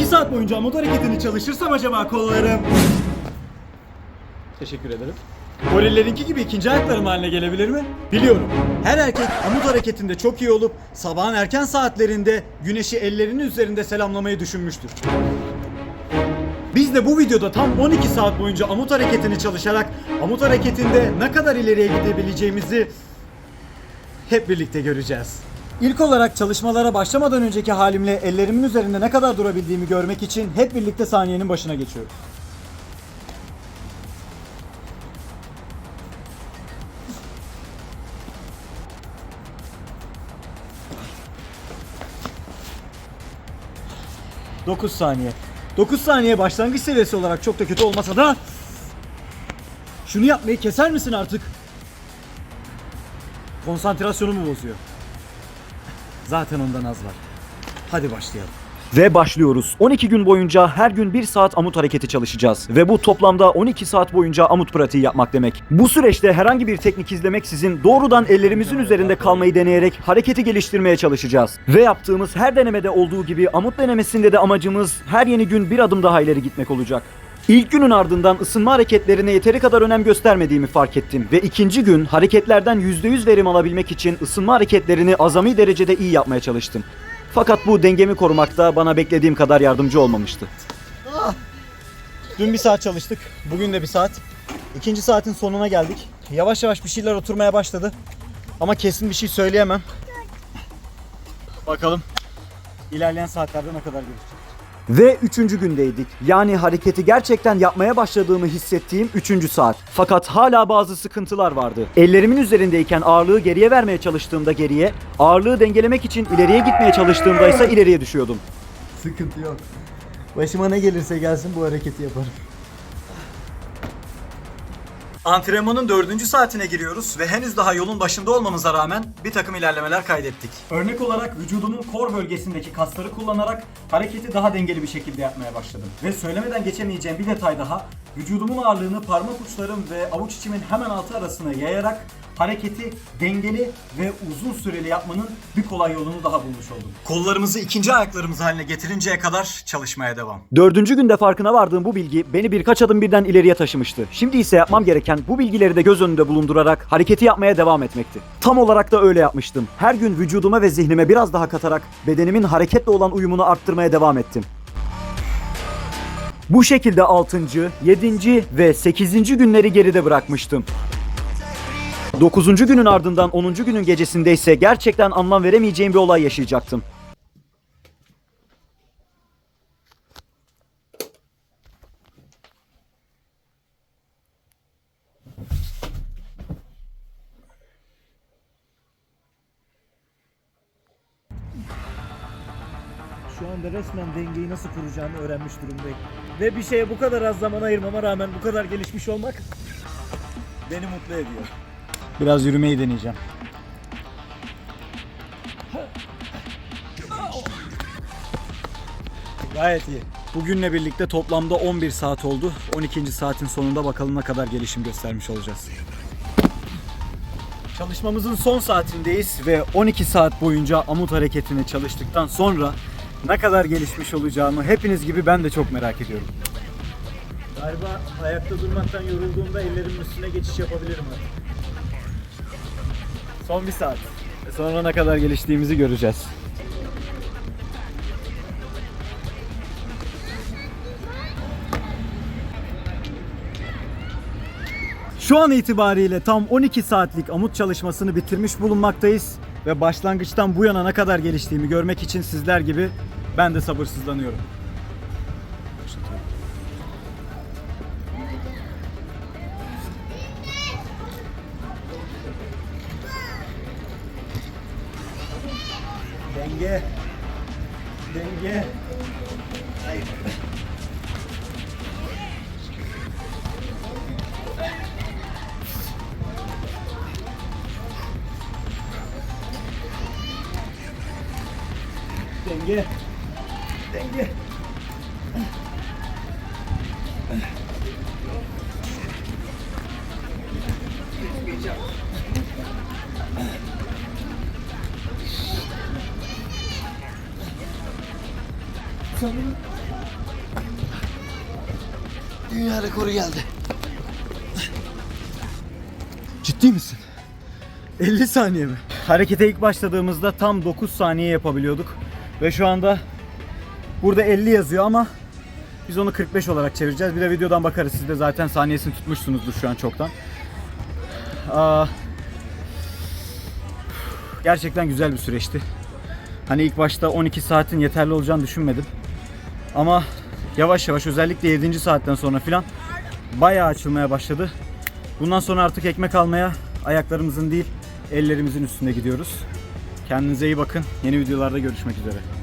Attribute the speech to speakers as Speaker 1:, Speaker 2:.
Speaker 1: 12 saat boyunca amut hareketini çalışırsam acaba kollarım... Teşekkür ederim. Gorillerinki gibi ikinci ayaklarım haline gelebilir mi? Biliyorum. Her erkek amut hareketinde çok iyi olup sabahın erken saatlerinde güneşi ellerinin üzerinde selamlamayı düşünmüştür. Biz de bu videoda tam 12 saat boyunca amut hareketini çalışarak amut hareketinde ne kadar ileriye gidebileceğimizi hep birlikte göreceğiz. İlk olarak çalışmalara başlamadan önceki halimle ellerimin üzerinde ne kadar durabildiğimi görmek için hep birlikte saniyenin başına geçiyorum. Dokuz saniye. 9 saniye başlangıç seviyesi olarak çok da kötü olmasa da şunu yapmayı keser misin artık? Konsantrasyonumu bozuyor. Zaten ondan az var. Hadi başlayalım.
Speaker 2: Ve başlıyoruz. 12 gün boyunca her gün 1 saat amut hareketi çalışacağız. Ve bu toplamda 12 saat boyunca amut pratiği yapmak demek. Bu süreçte herhangi bir teknik izlemeksizin doğrudan ellerimizin üzerinde kalmayı deneyerek hareketi geliştirmeye çalışacağız. Ve yaptığımız her denemede olduğu gibi amut denemesinde de amacımız her yeni gün bir adım daha ileri gitmek olacak. İlk günün ardından ısınma hareketlerine yeteri kadar önem göstermediğimi fark ettim ve ikinci gün hareketlerden %100 verim alabilmek için ısınma hareketlerini azami derecede iyi yapmaya çalıştım. Fakat bu dengemi korumakta bana beklediğim kadar yardımcı olmamıştı.
Speaker 1: Dün bir saat çalıştık. Bugün de bir saat. İkinci saatin sonuna geldik. Yavaş yavaş bir şeyler oturmaya başladı. Ama kesin bir şey söyleyemem. Bakalım ilerleyen saatlerde ne kadar gelişecek.
Speaker 2: Ve üçüncü gündeydik. Yani hareketi gerçekten yapmaya başladığımı hissettiğim üçüncü saat. Fakat hala bazı sıkıntılar vardı. Ellerimin üzerindeyken ağırlığı geriye vermeye çalıştığımda geriye, ağırlığı dengelemek için ileriye gitmeye çalıştığımda ise ileriye düşüyordum.
Speaker 1: Sıkıntı yok. Başıma ne gelirse gelsin bu hareketi yaparım. Antrenmanın dördüncü saatine giriyoruz ve henüz daha yolun başında olmamıza rağmen bir takım ilerlemeler kaydettik. Örnek olarak vücudumun kor bölgesindeki kasları kullanarak hareketi daha dengeli bir şekilde yapmaya başladım. Ve söylemeden geçemeyeceğim bir detay daha, vücudumun ağırlığını parmak uçlarım ve avuç içimin hemen altı arasına yayarak hareketi dengeli ve uzun süreli yapmanın bir kolay yolunu daha bulmuş oldum. Kollarımızı ikinci ayaklarımız haline getirinceye kadar çalışmaya devam.
Speaker 2: Dördüncü günde farkına vardığım bu bilgi beni birkaç adım birden ileriye taşımıştı. Şimdi ise yapmam gereken bu bilgileri de göz önünde bulundurarak hareketi yapmaya devam etmekti. Tam olarak da öyle yapmıştım. Her gün vücuduma ve zihnime biraz daha katarak bedenimin hareketle olan uyumunu arttırmaya devam ettim. Bu şekilde 6. 7. ve 8. günleri geride bırakmıştım. 9. günün ardından 10. günün gecesinde ise gerçekten anlam veremeyeceğim bir olay yaşayacaktım.
Speaker 3: Şu anda resmen dengeyi nasıl kuracağımı öğrenmiş durumdayım. Ve bir şeye bu kadar az zaman ayırmama rağmen bu kadar gelişmiş olmak beni mutlu ediyor.
Speaker 1: Biraz yürümeyi deneyeceğim. Gayet iyi. Bugünle birlikte toplamda 11 saat oldu. 12. saatin sonunda bakalım ne kadar gelişim göstermiş olacağız. Çalışmamızın son saatindeyiz ve 12 saat boyunca amut hareketini çalıştıktan sonra ne kadar gelişmiş olacağımı hepiniz gibi ben de çok merak ediyorum.
Speaker 3: Galiba ayakta durmaktan yorulduğumda ellerimin üstüne geçiş yapabilirim artık.
Speaker 1: Son bir saat. Ve Sonra ne kadar geliştiğimizi göreceğiz. Şu an itibariyle tam 12 saatlik amut çalışmasını bitirmiş bulunmaktayız ve başlangıçtan bu yana ne kadar geliştiğimi görmek için sizler gibi ben de sabırsızlanıyorum. Denge. Denge. Hayır. Denge. Denge. Sanırım Dünya rekoru geldi. Ciddi misin? 50 saniye mi?
Speaker 2: Harekete ilk başladığımızda tam 9 saniye yapabiliyorduk. Ve şu anda burada 50 yazıyor ama biz onu 45 olarak çevireceğiz. Bir de videodan bakarız. Siz de zaten saniyesini tutmuşsunuzdur şu an çoktan. Aa, gerçekten güzel bir süreçti. Hani ilk başta 12 saatin yeterli olacağını düşünmedim. Ama yavaş yavaş özellikle 7. saatten sonra filan bayağı açılmaya başladı. Bundan sonra artık ekmek almaya ayaklarımızın değil ellerimizin üstünde gidiyoruz. Kendinize iyi bakın. Yeni videolarda görüşmek üzere.